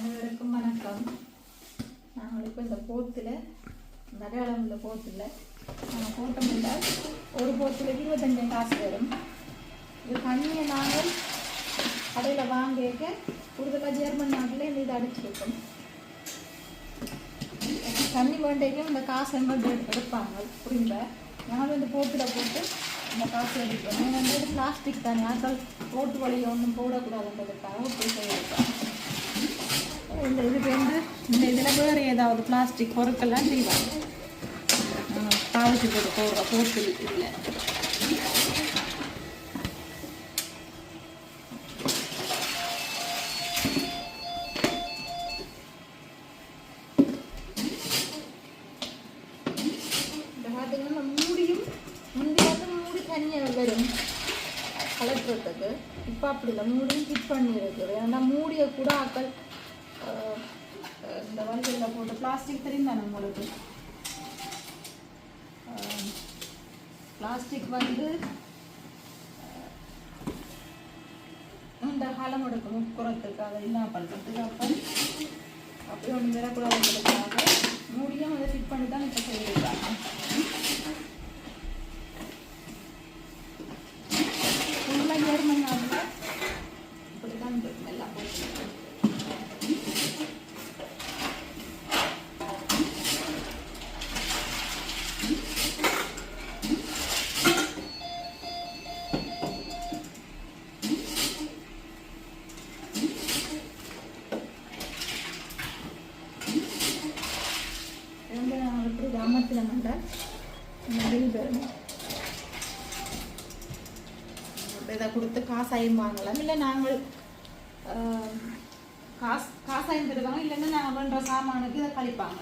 அனைவருக்கும் வணக்கம். நாங்கள் இப்போ இந்த போத்தில் மலையாளம் உள்ள போத்தில் நாங்கள் போட்ட என்றால் ஒரு போத்தில் இருபத்தஞ்சு காசு வரும். இது தண்ணியை நாங்கள் கடையில் வாங்கிக்க கூடுதலாக ஜெர்மன் நாட்டில் இந்த இது அடிச்சிருக்கோம் தண்ணி வேண்டைக்கும் இந்த காசு எங்கள்கிட்ட எடுப்பாங்க. புரியுங்க நாங்கள் இந்த போத்தில் போட்டு இந்த காசு எடுப்போம். நீங்கள் வந்து பிளாஸ்டிக் தானே. ஆட்கள் போட்டு வழியை ஒன்றும் போடக்கூடாதுன்றதுக்காக இப்படி செய்யிருக்கோம் இந்த இதுக்கு வந்து இந்த இதில் வேறு ஏதாவது பிளாஸ்டிக் பொருட்கள்லாம் செய்வாங்க. பாவிச்சு போட்டு போடுற போட்டு இதில். இந்த இப்போ அப்படி இல்லை மூடியும் ஃபிட் பண்ணியிருக்கு. ஏன்னா மூடியை கூட ஆக்கள் இந்த வண்டியில் போட்டு பிளாஸ்டிக் தெரியும் தானே உங்களுக்கு பிளாஸ்டிக் வந்து இந்த காலம் எடுக்கும் முக்குறத்துக்கு அதை என்ன பண்ணுறதுக்கு அப்போ அப்படி ஒன்று வரக்கூடாதுன்றதுக்காக மூடியும் வந்து ஃபிட் பண்ணி தான் இப்போ செய்திருக்காங்க ஃபுல்லாக ஜெர்மன் நாட்டில் இப்படி தான் இருக்கும் எல்லாம் போட்டு எப்படி இது பில் இதை கொடுத்து காசாயம் வாங்கலாம். இல்லை நாங்கள் காசு காசாயம் தருவாங்க. இல்லைன்னா நாங்கள் பண்ணுற சாமானுக்கு இதை கழிப்பாங்க.